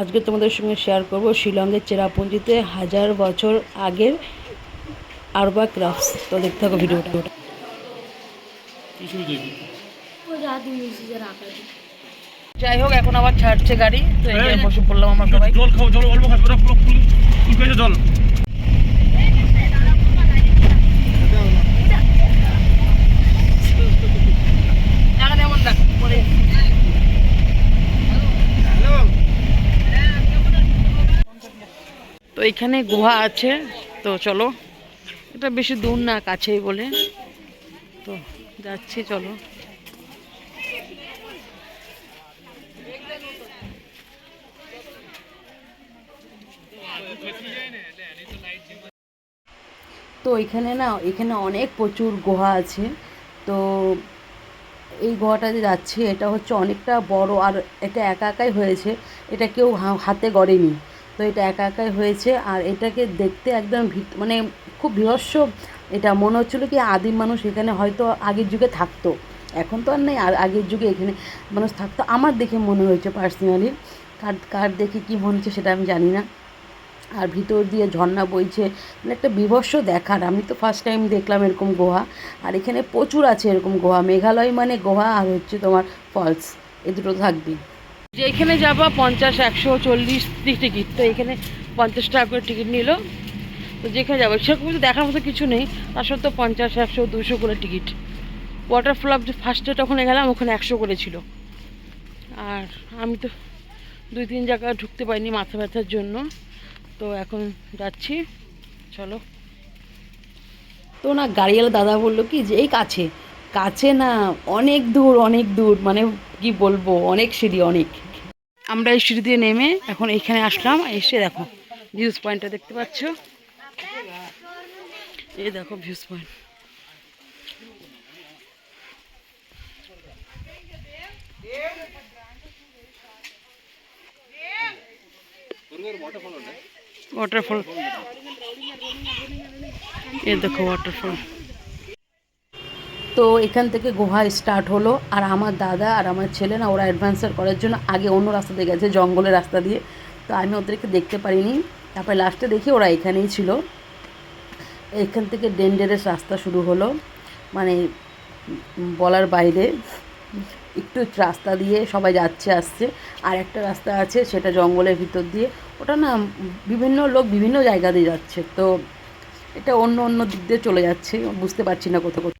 আজকে তোমাদের সঙ্গে শেয়ার করব শিলংয়ের চেরাপুঞ্জিতে হাজার বছর আগের আরবা ক্রাফটস তো দেখতে থাকো ভিডিওটা। যাই হোক এখন আবার ছাড়ছে গাড়ি। তো বসে পড়লাম আমার সবাই। জল খাও জল অল্প খাও পুরো ফুল ফুল জল। তো এখানে গুহা আছে, তো চলো। এটা বেশি দূর না, কাছেই বলে। তো যাচ্ছি, চলো। তো এখানে না, এখানে অনেক প্রচুর গুহা আছে। তো এই গুহাটা যে যাচ্ছে, এটা হচ্ছে অনেকটা বড়, আর এটা একা একাই হয়েছে। এটা কেউ হাতে গড়েনি। তো এটা একা একাই হয়েছে আর এটাকে দেখতে একদম মানে খুব বিভৎস এটা মনে হচ্ছিল কি আদিম মানুষ এখানে হয়তো আগের যুগে থাকতো। এখন তো আর নেই, আর আগের যুগে এখানে মানুষ থাকতো। আমার দেখে মনে হয়েছে পার্সোনালি কার কার দেখে কী মনে হচ্ছে সেটা আমি জানি না। আর ভিতর দিয়ে ঝর্ণা বইছে মানে একটা বিভৎস দেখার। আমি তো ফার্স্ট টাইম দেখলাম এরকম গুহা। আর এখানে প্রচুর আছে এরকম গোহা। মেঘালয় মানে গোহা আর হচ্ছে তোমার ফলস এ দুটো থাকবে যে এখানে যাবা, পঞ্চাশ, একশো, চল্লিশ টিকিট। তো এখানে পঞ্চাশ টাকা করে টিকিট নিল। তো যেখানে যাব, সেরকম কিছু দেখার মতো কিছু নেই। তার সত্ত্বেও পঞ্চাশ, একশো, দুশো করে টিকিট। ওয়াটার ফ্লপ যে ফার্স্টে তখন গেলাম, ওখানে একশো করে ছিল। আর আমি তো দুই, তিন জায়গায় ঢুকতে পারিনি মাথা ব্যথার জন্য। তো এখন যাচ্ছি। চলো। তো না, গাড়িওয়ালা দাদা বলল কি যে, এই কাছে। কাছে না, অনেক দূর অনেক দূর। মানে কি বলব, অনেক সিঁড়ি, অনেক। আমরা এই সিঁড়ি দিয়ে নেমে এখন এইখানে আসলাম, এসে দেখো ভিউজ পয়েন্টটা দেখতে পাচ্ছ? এই দেখো ভিউজ পয়েন্ট ওয়াটারফল এ দেখো ওয়াটারফল তো এখান থেকে গুহা স্টার্ট হলো। আর আমার দাদা আর আমার ছেলে না, ওরা অ্যাডভেঞ্চার করার জন্য আগে অন্য রাস্তা দিয়ে গেছে, জঙ্গলের রাস্তা দিয়ে। তো আমি ওদেরকে দেখতে পারিনি। তারপরে লাস্টে দেখি ওরা এখানেই ছিল। এখান থেকে ডেঞ্জারাস রাস্তা শুরু হলো। মানে বলার বাইরে একটু রাস্তা দিয়ে সবাই যাচ্ছে, আসছে। আর একটা রাস্তা আছে, সেটা জঙ্গলের ভিতর দিয়ে। ওটা না বিভিন্ন লোক বিভিন্ন জায়গা দিয়ে যাচ্ছে। তো এটা অন্য অন্য দিক দিয়ে চলে যাচ্ছে। বুঝতে পারছি না কোথাও।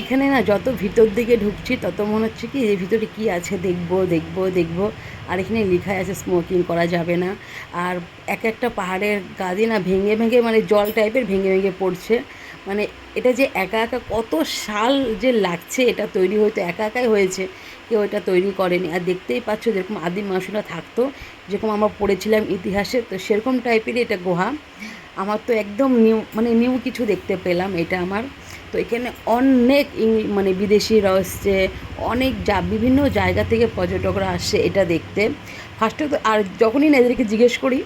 এখানে না যত ভিতর দিকে ঢুকছি, তত মনে হচ্ছে কি এর ভিতরে কি আছে, দেখব, দেখব দেখব। আর এখানে লেখাই আছে স্মোকিং করা যাবে না। আর এক একটা পাহাড়ের গা দিয়ে না ভেঙে ভেঙে মানে জল টাইপের ভেঙে ভেঙে পড়ছে। মানে এটা যে একা একা কত সাল যে লাগছে, এটা তৈরি হয়তো একা একাই হয়েছে। কেউ এটা তৈরি করেনি। আর দেখতেই পাচ্ছ যেরকম আদিম মানুষরা থাকতো, যেরকম আমরা পড়েছিলাম ইতিহাসে, তো সেরকম টাইপেরই এটা গুহা। আমার তো একদম নিউ মানে নিউ কিছু দেখতে পেলাম, এটা আমার। তো এখানে অনেক মানে বিদেশিরা আসছে অনেক যা, বিভিন্ন জায়গা থেকে পর্যটকরা আসছে এটা দেখতে। ফার্স্টে তো, আর যখনই না এদেরকে জিজ্ঞেস করি,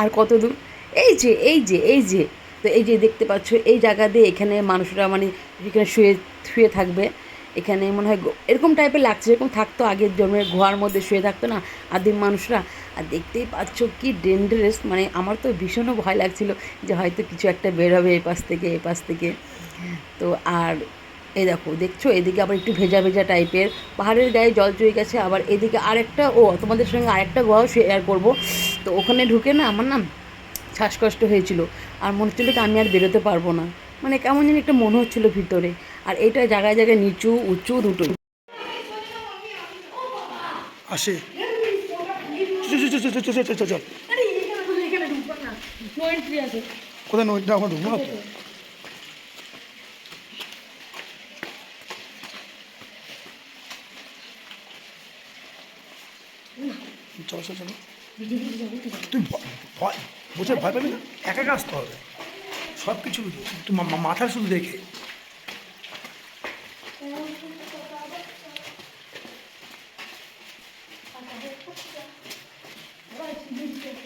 আর কত দূর? এই যে এই যে এই যে। তো এই যে দেখতে পাচ্ছ, এই জায়গা দিয়ে এখানে মানুষরা মানে এখানে শুয়ে শুয়ে থাকবে এখানে মনে হয় এরকম টাইপের লাগছে, এরকম থাকতো আগের জন্মের গুহার মধ্যে শুয়ে থাকতো না আদিম মানুষরা। আর দেখতেই পাচ্ছ কি ডেঞ্জারাস মানে আমার তো ভীষণও ভয় লাগছিল যে হয়তো কিছু একটা বের হবে এই পাশ থেকে এই পাশ থেকে। তো আর এই দেখো, দেখছ? এদিকে আবার একটু ভেজা ভেজা টাইপের পাহাড়ের গায়ে জল চুয়ে গেছে, আবার এদিকে আরেকটা, ও, তোমাদের সঙ্গে আরেকটা গুহাও শেয়ার করব। তো ওখানে ঢুকে না আমার না শ্বাসকষ্ট হয়েছিল। আর মনে হচ্ছিল আমি আর বেরোতে পারব না। মানে কেমন যেন একটা মনে হচ্ছিল ভিতরে। আর এটা জায়গায় জায়গায় নিচু উঁচু দুটো আসে। নদীটা ভয় ভয় পাবি না? একা আসতে হবে। সব কিছু মাথার শুধু দেখে।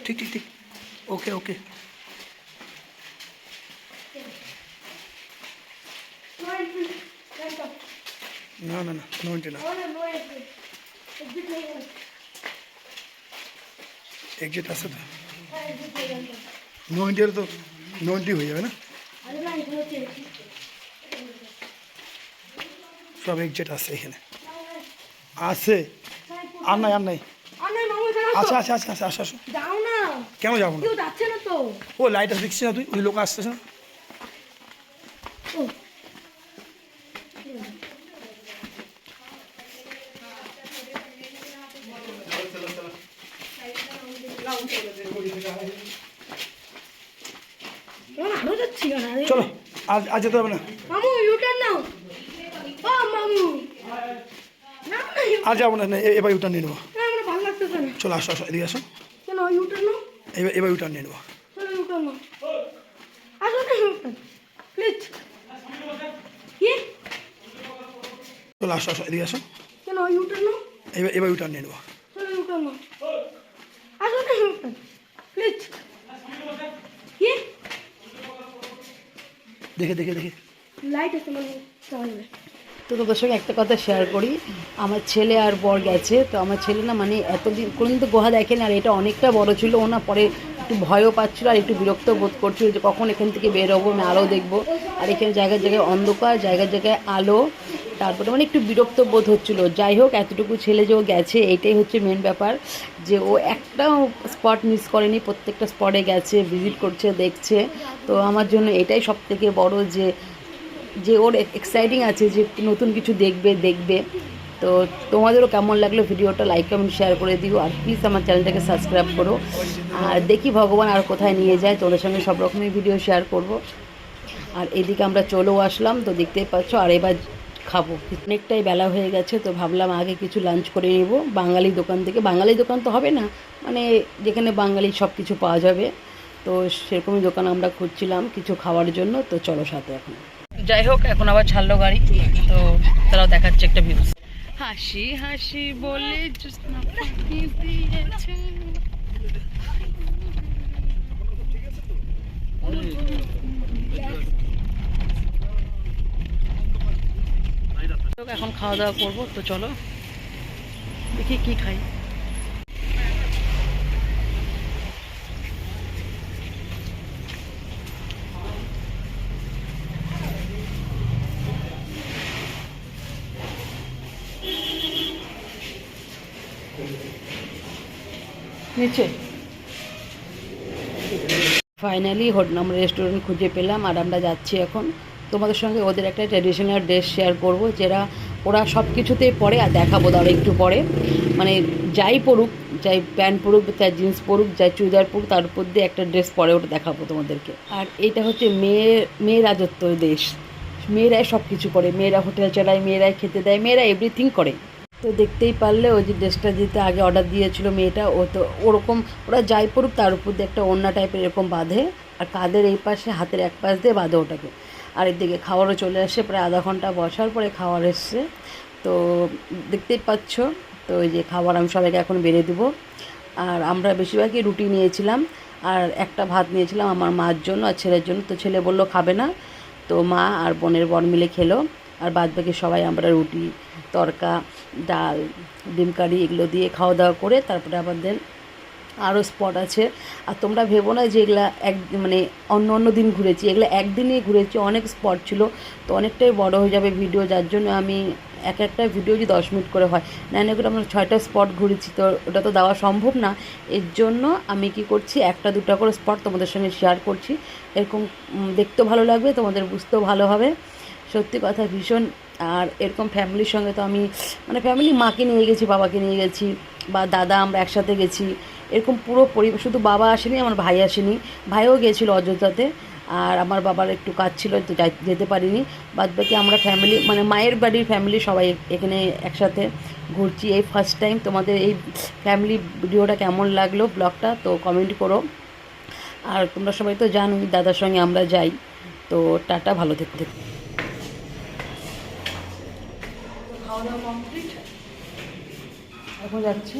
ठीक ठीक ठीक। ओके ओके ना ना ना, नो एंट्री ना एग्जिट ऐसा था। नो एंट्री तो नो एंट्री हो जाए ना। सब एग्जिट आसे आसे आना आना नहीं। আচ্ছা আচ্ছা আচ্ছা আচ্ছা আসো আসো যাও না। কেন যাব না? যাচ্ছে না তো। ও লাইট দেখছি না তুই? ওই লোক আসতেছে না? আরও আরে। চলো আজ আজ যেতে হবে না। মামু নাও। ও মামু। আজ যাব না এবার ইউটার্ন নিয়ে নেব। চলো আসো আসো এদিকে আসো। এবার এবার ইউটার নিয়ে নেব। চলো আসো আসো এদিকে আসো। এবার এবার ইউটার নিয়ে নেব। দেখে দেখে দেখে। লাইট আছে মানে তো তোদের সঙ্গে একটা কথা শেয়ার করি। আমার ছেলে আর বর গেছে, তো আমার ছেলে না মানে এতদিন কোনোদিন তো গুহা দেখেনি, আর এটা অনেকটা বড় ছিল। ও না পরে একটু ভয়ও পাচ্ছিলো আর একটু বিরক্ত বোধ করছিল যে কখন এখান থেকে বের হব আমি আরও দেখব। আর এখানে জায়গায় জায়গায় অন্ধকার, জায়গায় জায়গায় আলো। তারপরে মানে একটু বিরক্ত বোধ হচ্ছিল। যাই হোক, এতটুকু ছেলে যে ও গেছে, এটাই হচ্ছে মেন ব্যাপার যে ও একটা স্পট মিস করেনি। প্রত্যেকটা স্পটে গেছে ভিজিট করছে, দেখছে। তো আমার জন্য এটাই সব থেকে বড় যে যে ওর এক্সাইটিং আছে যে নতুন কিছু দেখবে দেখবে। তো তোমাদেরও কেমন লাগল ভিডিওটা লাইক কমেন্ট শেয়ার করে দিও। আর প্লিজ আমার চ্যানেলটাকে সাবস্ক্রাইব করো। আর দেখি ভগবান আর কোথায় নিয়ে যায় তোদের সঙ্গে সব রকমের ভিডিও শেয়ার করব। আর এদিকে আমরা চলেও আসলাম, তো দেখতেই পাচ্ছ, আর এবার খাব। অনেকটাই বেলা হয়ে গেছে, তো ভাবলাম আগে কিছু লাঞ্চ করে নেব। বাঙালি দোকান থেকে, বাঙালি দোকান তো হবে না মানে যেখানে বাঙালি সব কিছু পাওয়া যাবে। তো সেরকমই দোকান আমরা খুঁজছিলাম কিছু খাওয়ার জন্য, তো চলো সাথে এখন। যাই হোক এখন আবার ছাড়লো গাড়ি। তো তারাও দেখাচ্ছে একটা ভিউ হাসি হাসি বলে। এখন খাওয়া দাওয়া করব, তো চলো দেখি কি খাই। নিচে। ফাইনালি আমরা রেস্টুরেন্ট খুঁজে পেলাম, আর আমরা যাচ্ছি এখন। তোমাদের সঙ্গে ওদের একটা ট্র্যাডিশনাল ড্রেস শেয়ার করব, যেটা ওরা সব কিছুতেই পরে, আর দেখাবো তারা একটু পরে। মানে যাই পড়ুক, যাই প্যান্ট পরুক যাই জিন্স পরুক যাই চুড়িদার পরুক তার উপর দিয়ে একটা ড্রেস পরে ওটা দেখাবো তোমাদেরকে। আর এটা হচ্ছে মেয়ে মেয়ে রাজত্ব দেশ। মেয়েরাই সব কিছু করে, মেয়েরা হোটেল চালায়, মেয়েরাই খেতে দেয়, মেয়েরা এভরিথিং করে। তো দেখতেই পারলে ওই যে ড্রেসটা যেতে আগে অর্ডার দিয়েছিল মেয়েটা, ও তো ওরকম, ওরা যাই পড়ুক তার উপর দিয়ে একটা অন্য টাইপের এরকম বাঁধে আর কাদের এই পাশে হাতের এক পাশ দিয়ে বাঁধে ওটাকে। আর এদিকে খাবারও চলে আসে, প্রায় আধা ঘণ্টা বসার পরে খাবার এসছে। তো দেখতেই পাচ্ছ, তো ওই যে খাবার আমি সবাইকে এখন বেড়ে দেবো। আর আমরা বেশিরভাগই রুটি নিয়েছিলাম আর একটা ভাত নিয়েছিলাম আমার মার জন্য আর ছেলের জন্য। তো ছেলে বলল, খাবে না। তো মা আর বোনের বর মিলে খেলো। আর বাদ বাকি সবাই আমরা রুটি, তরকা ডাল, ডিম কারি এগুলো দিয়ে খাওয়া দাওয়া করে তারপরে আমাদের আরও স্পট আছে। আর তোমরা ভেবো না যে এগুলা এক মানে অন্য অন্য দিন ঘুরেছি। এগুলো একদিনেই ঘুরেছি, অনেক স্পট ছিল। তো অনেকটাই বড় হয়ে যাবে ভিডিও, যার জন্য আমি এক একটা ভিডিও যদি দশ মিনিট করে হয়। না নাইন করে আমরা ছয়টা স্পট ঘুরেছি, তো ওটা তো দেওয়া সম্ভব না। এর জন্য আমি কি করছি, একটা, দুটা করে স্পট তোমাদের সঙ্গে শেয়ার করছি। এরকম দেখতেও ভালো লাগবে, তোমাদের বুঝতেও ভালো হবে। সত্যি কথা, ভীষণ। আর এরকম ফ্যামিলির সঙ্গে তো আমি মানে ফ্যামিলি মাকে নিয়ে গেছি, বাবাকে নিয়ে গেছি, বা দাদা আমরা একসাথে গেছি। এরকম পুরো পরিবার, শুধু বাবা আসেনি, আমার ভাই আসেনি। ভাইও গিয়েছিল অযোধ্যাতে, আর আমার বাবার একটু কাজ ছিল, তো যেতে পারিনি। বাদ বাকি আমরা ফ্যামিলি মানে মায়ের বাড়ির ফ্যামিলি সবাই এখানে একসাথে ঘুরছি। এই ফার্স্ট টাইম তোমাদের এই ফ্যামিলি ভিডিওটা কেমন লাগল ব্লগটা তো কমেন্ট করো। আর তোমরা সবাই তো জানোই, দাদার সঙ্গে আমরা যাই। তো টাটা, ভালো দেখতে খাওয়া দাওয়া কমপ্লিট এখন যাচ্ছি।